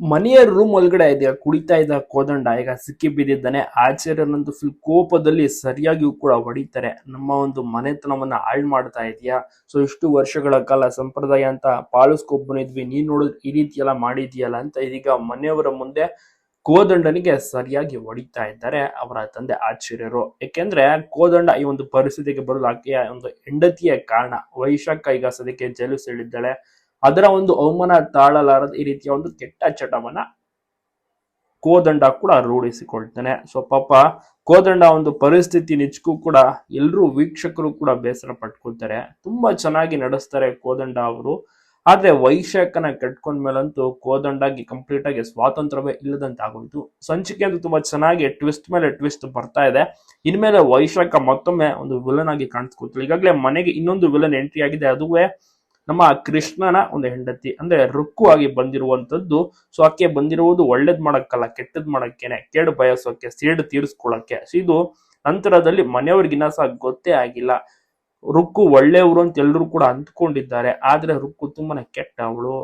ಮನೆಯ ರೂಮ್ ಒಳಗಡೆ ಇದೆಯಾ? ಕುಡಿತಾ ಇದ್ದ ಕೋದಂಡ. ಈಗ ಸಿಕ್ಕಿ ಬಿದ್ದಿದ್ದಾನೆ ಆಚಾರ್ಯನಂತೂ ಫುಲ್ ಕೋಪದಲ್ಲಿ ಸರಿಯಾಗಿಯೂ ಕೂಡ ಹೊಡಿತಾರೆ. ನಮ್ಮ ಒಂದು ಮನೆತನವನ್ನ ಹಾಳು ಮಾಡ್ತಾ ಇದೆಯಾ? ಸೊ ಇಷ್ಟು ವರ್ಷಗಳ ಕಾಲ ಸಂಪ್ರದಾಯ ಅಂತ ಪಾಲಿಸ್ಕೊಂಡ್ ಬಂದಿದ್ವಿ ನೀನ್ ನೋಡಿದ್ರೆ ಈ ರೀತಿ ಎಲ್ಲ ಮಾಡಿದ್ಯಲ್ಲ ಅಂತ ಇದೀಗ ಮನೆಯವರ ಮುಂದೆ ಕೋದಂಡನಿಗೆ ಸರಿಯಾಗಿ ಹೊಡಿತಾ ಇದ್ದಾರೆ ಅವರ ತಂದೆ ಆಚಾರ್ಯರು. ಯಾಕೆಂದ್ರೆ ಕೋದಂಡ ಈ ಒಂದು ಪರಿಸ್ಥಿತಿಗೆ ಬರಲು ಆಕೆಯ ಒಂದು ಹೆಂಡತಿಯ ಕಾರಣ. ವೈಶಾಖ ಈಗ ಸದ್ಯಕ್ಕೆ ಜೈಲು ಸೇರಿದ್ದಾಳೆ ಅದರ ಒಂದು ಅವಮಾನ ತಾಳಲಾರದ ಈ ರೀತಿಯ ಒಂದು ಕೆಟ್ಟ ಚಟವನ್ನ ಕೋದಂಡ ಕೂಡ ರೂಢಿಸಿಕೊಳ್ತಾನೆ. ಸೊ, ಪಾಪ ಕೋದಂಡ ಒಂದು ಪರಿಸ್ಥಿತಿ ನಿಜಕ್ಕೂ ಕೂಡ ಎಲ್ಲರೂ ವೀಕ್ಷಕರು ಕೂಡ ಬೇಸರ ಪಟ್ಕೊಳ್ತಾರೆ. ತುಂಬಾ ಚೆನ್ನಾಗಿ ನಡೆಸ್ತಾರೆ ಕೋದಂಡ ಅವರು. ಆದ್ರೆ ವೈಶಾಖನ ಕಟ್ಕೊಂಡ್ಮೇಲಂತೂ ಕೋದಂಡಾಗಿ ಕಂಪ್ಲೀಟ್ ಆಗಿ ಸ್ವಾತಂತ್ರ್ಯವೇ ಇಲ್ಲದಂತ ಆಗೋಯ್ತು ಸಂಚಿಕೆ ಅಂತೂ ತುಂಬಾ ಚೆನ್ನಾಗಿ ಟ್ವಿಸ್ಟ್ ಮೇಲೆ ಟ್ವಿಸ್ಟ್ ಬರ್ತಾ ಇದೆ. ಇನ್ಮೇಲೆ ವೈಶಾಖ ಮತ್ತೊಮ್ಮೆ ಒಂದು ವಿಲನ್ ಆಗಿ ಕಾಣಿಸ್ಕೊತಾರೆ ಈಗಾಗಲೇ ಮನೆಗೆ ಇನ್ನೊಂದು ವಿಲನ್ ಎಂಟ್ರಿ ಆಗಿದೆ. ಅದುವೇ ನಮ್ಮ ಕೃಷ್ಣನ ಒಂದು ಹೆಂಡತಿ, ಅಂದ್ರೆ ರುಕ್ಕು ಆಗಿ ಬಂದಿರುವಂತದ್ದು ಸೊ ಆಕೆ ಬಂದಿರುವುದು ಒಳ್ಳೇದ್ ಮಾಡಕ್ಕಲ್ಲ, ಕೆಟ್ಟದ್ ಮಾಡಕ್ಕೇನೆ, ಕೇಡು ಬಯಸೋಕೆ, ಸೇಡು ತೀರಿಸ್ಕೊಳಕ್ಕೆ ಇದು ನಂತರದಲ್ಲಿ ಮನೆಯವ್ರಿಗಿನ್ನ ಸಹ ಗೊತ್ತೇ ಆಗಿಲ್ಲ. ರುಕ್ಕು ಒಳ್ಳೆಯವರು ಅಂತ ಎಲ್ಲರೂ ಕೂಡ ಅಂದ್ಕೊಂಡಿದ್ದಾರೆ ಆದ್ರೆ ರುಕ್ಕು ತುಂಬಾನೇ ಕೆಟ್ಟ ಅವಳು